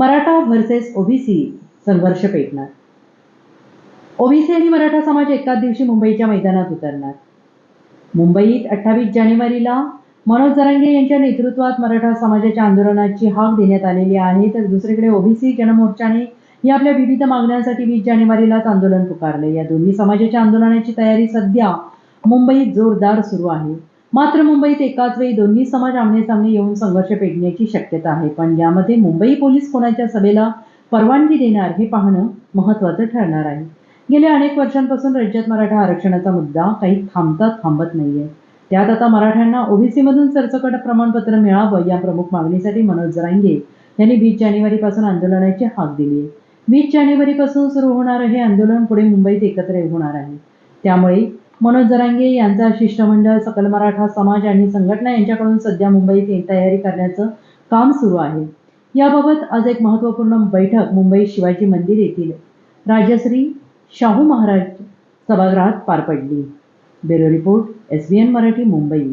Maratha versus OBC संघर्ष पेटणार. OBC आणि मराठा समाज एकाच दिवशी मुंबईच्या मैदानात उतरणार. मुंबईत अठ्ठावीस जानेवारीला मनोज जरांगे यांच्या नेतृत्वात मराठा समाजाच्या आंदोलनाची हाक देण्यात आलेली आहे. तर दुसरीकडे ओबीसी जनमोर्चाने या आपल्या विविध मागण्यांसाठी वीस जानेवारीलाच आंदोलन पुकारले. या दोन्ही समाजाच्या आंदोलनाची तयारी सध्या मुंबईत जोरदार सुरू आहे. मात्र मुंबईत एकाच वेळी दोन्ही समाज आमने सामने येऊन संघर्ष पेटण्याची शक्यता आहे. पण यामध्ये मुंबई पोलीस कोणाच्या सभेला परवानगी देणार हे पाहणं महत्वाचं ठरणार आहे. गेल्या अनेक वर्षांपासून राज्यात मराठा आरक्षणाचा मुद्दा काही थांबतात थांबत नाहीये. त्यात आता मराठ्यांना ओबीसी मधून सरसकट प्रमाणपत्र मिळावं या प्रमुख मागणीसाठी मनोज जरांगे यांनी वीस जानेवारीपासून आंदोलनाची हाक दिली आहे वीस जानेवारीपासून सुरू होणारं हे आंदोलन पुढे मुंबईत एकत्र होणार आहे. त्यामुळे मनोज जरांगे यांचा शिष्टमंडळ सकल मराठा समाज आणि संघटना यांच्याकडून सध्या मुंबईत तयारी करण्याचं काम सुरू आहे. याबाबत आज एक महत्त्वपूर्ण बैठक मुंबई शिवाजी मंदिर येथील राजश्री शाहू महाराज सभागृहात पार पडली. Bureau report S B N Marathi Mumbai.